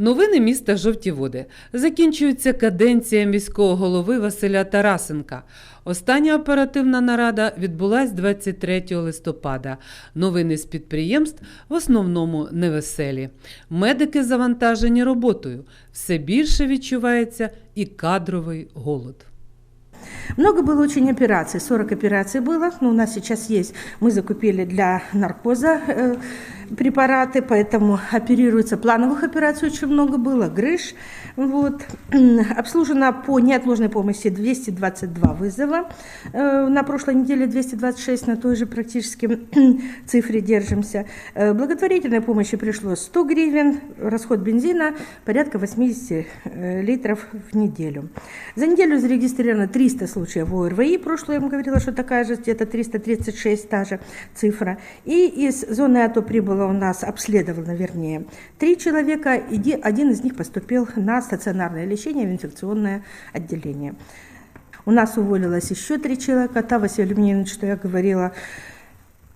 Новини міста Жовті Води. Закінчується каденція міського голови Василя Тарасенка. Остання оперативна нарада відбулась 23 листопада. Новини з підприємств в основному невеселі. Медики завантажені роботою. Все більше відчувається і кадровий голод. Много было очень операций, 40 операций было, но у нас сейчас есть, мы закупили для наркоза э, препараты, поэтому оперируется плановых операций очень много было, грыж, вот. Обслужено по неотложной помощи 222 вызова, Э, на прошлой неделе 226, на той же практически цифре держимся. Э, Благотворительной помощи пришло 100 гривен, расход бензина порядка 80 э, литров в неделю. За неделю зарегистрировано 300 случаев ОРВИ, прошлое я вам говорила, что такая же, где-то 336 та же цифра. И из зоны АТО прибыло у нас, обследовано вернее, три человека, и ди- один из них поступил на стационарное лечение в инфекционное отделение. У нас уволилось еще три человека. Та Василий Леонидович, что я говорила,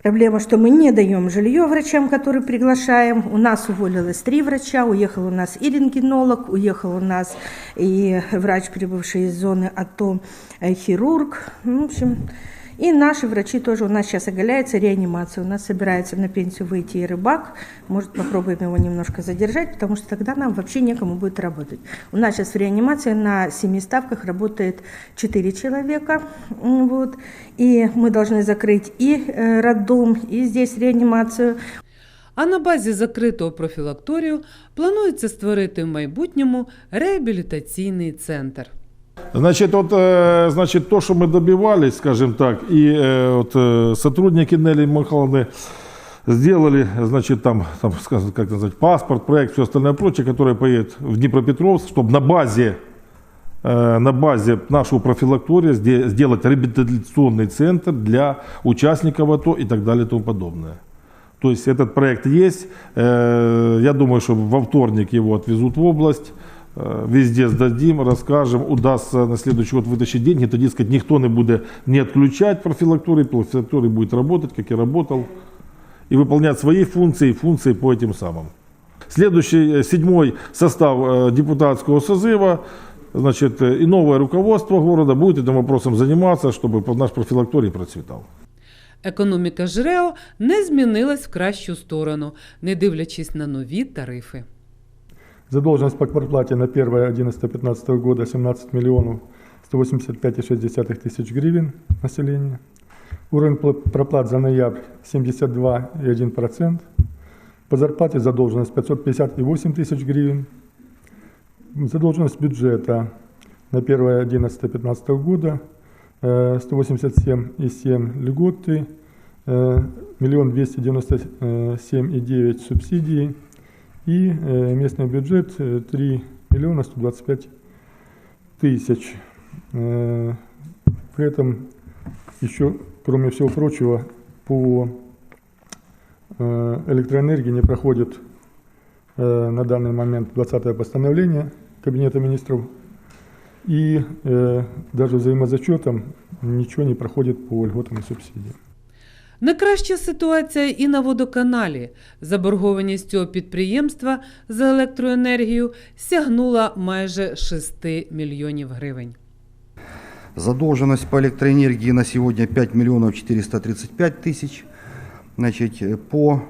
Проблема, что мы не даем жилье врачам, которые приглашаем. У нас уволилось три врача, уехал у нас и рентгенолог, уехал у нас и врач, прибывший из зоны АТО, э, хирург. Ну, В общем, и наши врачи тоже у нас сейчас оголяется реанимация. У нас собирается на пенсию выйти и рыбак. Может, попробуем его немножко задержать, потому что тогда нам вообще некому будет работать. У нас сейчас в реанимации на семи ставках работает 4 человека. М, Вот. И мы должны закрыть и э, роддом, и здесь реанимацию. А на базі закритого профілакторію планується створити в майбутньому реабілітаційний центр. Значит, вот, э, значит, то, что мы добивались, скажем так, и э, вот, э, сотрудники Нелли Михайловны сделали, значит, там, там скажем, как назвать, паспорт, проект, все остальное прочее, которое поедет в Днепропетровск, чтобы на базе, э, на базе нашего профилактория сде- сделать реабилитационный центр для участников АТО и так далее и тому подобное. То есть этот проект есть. Э, Я думаю, что во вторник его отвезут в область. Э, Везде сдадим, расскажем. Удастся на следующий год вытащить деньги. Тоді сказать, никто не будет не отключать профилакторий. Профилакторий будет работать, как и работал. И выполнять свои функции, и функции по этим самым. Следующий, э, седьмой состав э, депутатского созыва, значит, э, и новое руководство города будет этим вопросом заниматься, чтобы наш профилакторий процветал. Економіка ЖРЕО не змінилась в кращу сторону, не дивлячись на нові тарифи. Задолженность по квартплате на 1.11.15 года 17 миллионов 185,6 тысяч гривен населения. Уровень пла- проплат за ноябрь 72,1%. По зарплате задолженность 558 тысяч гривен. Задолженность бюджета на 1.11.15 года э, 187,7 льготы, э, миллион двести девяносто семь и э, местный бюджет э, 3 миллиона 125 тысяч. Э, При этом еще, кроме всего прочего, по э, электроэнергии не проходит э, на данный момент 20-е постановление Кабинета министров. И э, даже взаимозачетом ничего не проходит по льготам и субсидиям. Не краща ситуація і на водоканалі. Заборгованість цього підприємства за електроенергію сягнула майже 6 мільйонів гривень. Задолженность по электроэнергии на сегодня 5 миллионов 435 тысяч. Значит, э, по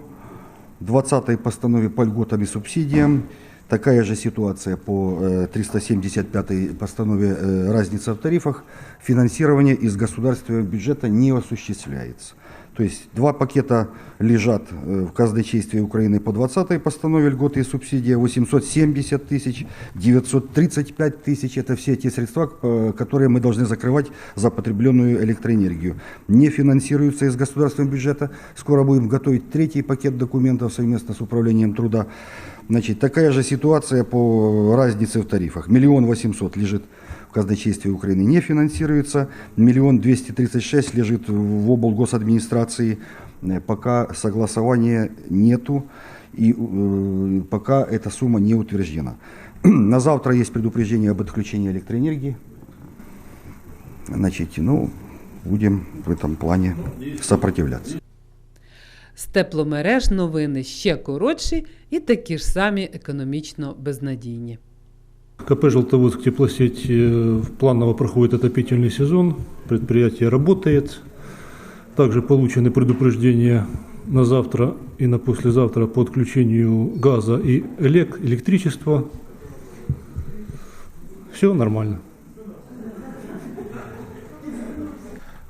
20-й постанове по льготам и субсидиям такая же ситуация по э, 375-й постанове э, разница в тарифах. Финансирование из государственного бюджета не осуществляется. То есть два пакета лежат э, в казначействе Украины по 20-й постанове льготы и субсидии 870 тысяч, 935 тысяч. Это все те средства, э, которые мы должны закрывать за потребленную электроэнергию. Не финансируются из государственного бюджета. Скоро будем готовить третий пакет документов совместно с управлением труда. Значит, такая же ситуация по разнице в тарифах. Миллион восемьсот лежит в казначействе Украины не финансируется, миллион двести тридцать шесть лежит в облгосадминистрации, Э, пока согласования нету и э, пока эта сумма не утверждена. На завтра есть предупреждение об отключении электроэнергии. Значит, ну, будем в этом плане сопротивляться. З тепломереж новини ще коротші і такі ж самі економічно безнадійні. КП «Желтоводск теплосеть» э, планово проходит отопительный сезон, предприятие работает. Также получены предупреждения на завтра и на послезавтра по отключению газа и элек- электричества. Все нормально.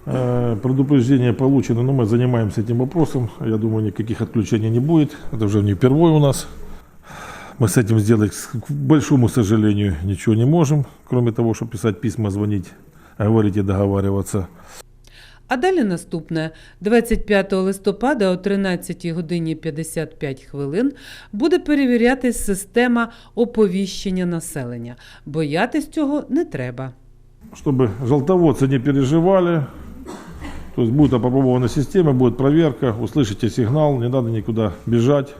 Э, Предупреждения получены, но мы занимаемся этим вопросом. Я думаю, никаких отключений не будет. Это уже не впервые у нас. Мы с этим сделать, к большому сожалению, ничего не можем, кроме того, чтобы писать письма, звонить, говорить и договариваться. А далі наступне 25 листопада о 13 годині 55 хвилин буде перевірятись система оповіщення населення. Боятись цього не треба. Чтобы желтоводцы не переживали. то есть будет опробована система, будет проверка, услышите сигнал, не надо никуда бежать,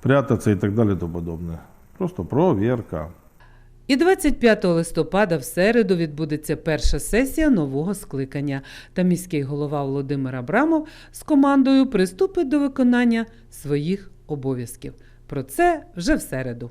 прятаться и так далее и тому подобное. Просто проверка. І 25 листопада в середу відбудеться перша сесія нового скликання, та міський голова Володимир Абрамов з командою приступить до виконання своїх обов'язків. Про це вже в середу.